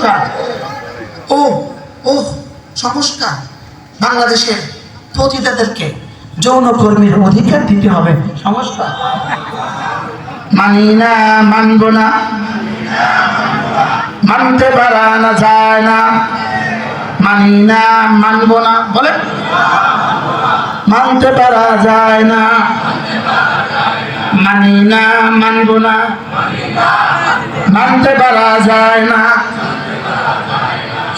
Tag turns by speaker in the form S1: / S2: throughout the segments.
S1: সংস্কার। ও ও সংস্কার। বাংলাদেশের পতিতাদেরকে যৌনকর্মীর অধিকার দিতে হবে। সংস্কার। মানি না, মানব না। মানতে পারা না, যায় না। মানি না, মানব না। বলেন। মানতে পারা যায় না। মানি না, মানব না। মানতে পারা যায় না।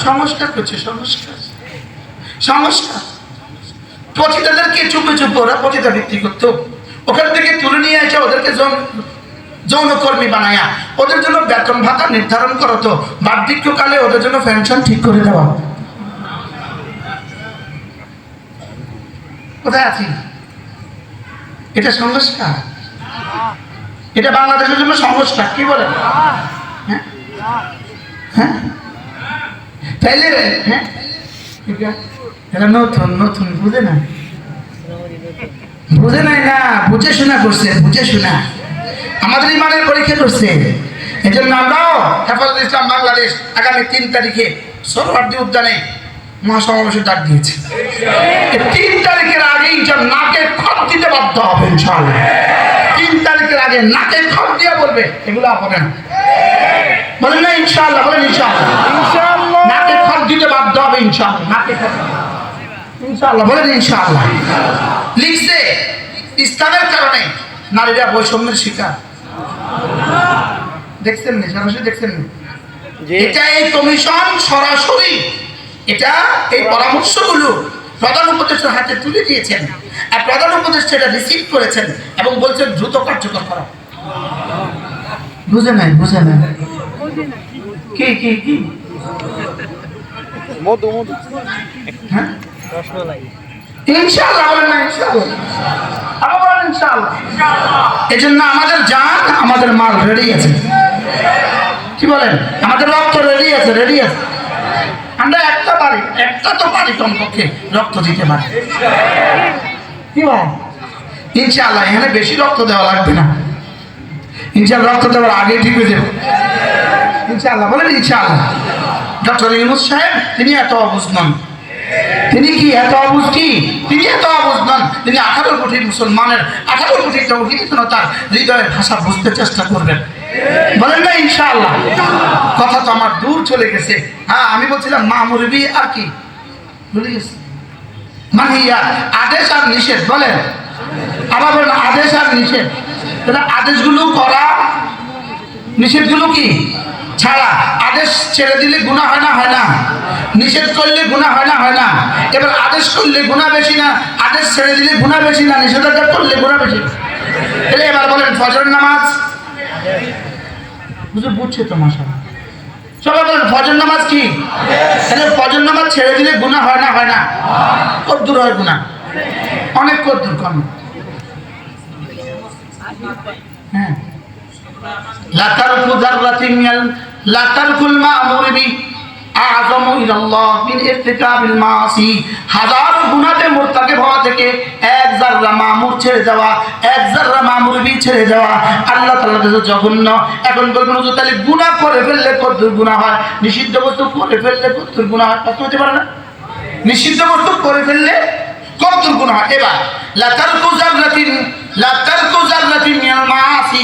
S1: সংস্কার করছে, সংস্কার। সংস্কার। পতিতাদেরকে চুপে চুপে ওরা পতিতা বিক্রি করতো। ওখান থেকে তুলে নিয়ে এসে ওদেরকে যৌন যৌনকর্মী বানায়া। ওদের জন্য বেতন ভাতা নির্ধারণ করতো। বার্ধক্যকালে ওদের জন্য পেনশন ঠিক করে দেওয়া। কোথায় আছি? এটা সংস্কার। এটা বাংলাদেশের জন্য সংস্কার, কি বলেন? হ্যাঁ? হ্যাঁ? তাইলে হ্যাঁ? এটা নতুন নতুন বুঝে না বুঝে নাই না বুঝে শোনা করছে বুঝে শোনা। আমাদের ইমানের পরীক্ষা করছে। এই জন্য আমরাও হেফাজত ইসলাম বাংলাদেশ আগামী তিন তারিখে সরওয়ার্দী উদ্যানে মহাসমাবেশের ডাক দিয়েছে। তিন তারিখের আগে ইনশাল নাকে খত দিতে বাধ্য হবে ইনশাল্লাহ তিন তারিখের আগে নাকে খত দিয়ে বলবে এগুলো হবে না। বলেন না ইনশাল্লাহ বলেন ইনশাল্লাহ খত দিতে বাধ্য হবে নাকে খত বলেন ইনশাল্লাহ লিখছে ইসলামের কারণে নারীরা বৈষম্যের শিকার। দেখছেন নি? সরাসরি দেখছেন নি? এটা এই কমিশন সরাসরি এটা এই পরামর্শগুলো প্রধান উপদেষ্টার হাতে তুলে দিয়েছেন আর প্রধান উপদেষ্টা এটা রিসিভ করেছেন এবং বলছেন দ্রুত কার্যকর করা। বুঝে নাই বুঝে নাই। কি কি কি?
S2: মধু মধু।
S1: হ্যাঁ?
S2: রসমালাই
S1: ইনশাআল্লাহ না ইনশাআল্লাহ। আবার ইনশাআল্লাহ। এই আমাদের জান আমাদের মাল রেডি আছে। কি বলেন? আমাদের রক্ত রেডি আছে রেডি আছে। আমরা একটা পারি একটা তো পারি কমপক্ষে রক্ত দিতে পারি। কি ইনশাআল্লাহ এখানে বেশি রক্ত দেওয়া লাগবে না। ইনশাআল্লাহ রক্ত দেওয়ার আগে ঠিক হয়ে যাবে ইনশাআল্লাহ বলেন ইনশাআল্লাহ। ডক্টর ইউনুস সাহেব, তিনি এত অবুঝ নন। তিনি কি এত অবুঝ কি? তিনি এত অবুঝ নন। তিনি আঠারো কোটি মুসলমানের, আঠারো কোটি তৌহিদ তার হৃদয়ের ভাষা বুঝতে চেষ্টা করবেন। বলেন না, ইনশাআল্লাহ। কথা তো আমার দূর চলে গেছে। হ্যাঁ আমি বলছিলাম, মা মুরবি আর কি? ভুলে গেছি। মানে ইয়া, আদেশ আর নিষেধ, বলেন। আবার বলেন, আদেশ আর নিষেধ। তাহলে আদেশগুলো করা নিষেধগুলো কি? ছাড়া আদেশ ছেড়ে দিলে গুণা হয় না হয় না। নিষেধ করলে গুণা হয় না হয় না। এবার আদেশ করলে গুণা বেশি না, আদেশ ছেড়ে দিলে গুণা বেশি না, নিষেধাজ্ঞা করলে গুণা বেশি তাহলে এবার বলেন ফজর নামাজ? বুঝে, বুঝছে তো মাসা সবাই বলেন ফজর নামাজ কি? তাহলে ফজর নামাজ ছেড়ে দিলে গুণা হয় না হয় না? কদ্দূর হয় গুণা অনেক কদ্দূর কম। হ্যাঁ। লাতারকু যাররাতিন লাতারকুল ইলাল্লাহ মিন ইরতিকাবিল মাসি। হাজার গুনাহতে মুরতাকিব হওয়া থেকে এক মা'মুর ছেড়ে যাওয়া, এক ছেড়ে যাওয়া আল্লাহ তাআলার কাছে জঘন্য। এখন বলবেন, হুজুর, তাহলে গুনাহ করে ফেললে কতদূর গুনাহ হয়? নিষিদ্ধ বস্তু করে ফেললে কতদূর গুনাহ হয়? প্রশ্ন হতে পারে না? নিষিদ্ধ বস্তু করে ফেললে কতদূর গুনাহ এবার, লাতারকু যাররাতিন লাতারকু যাররাতিন মিনাল মাসি।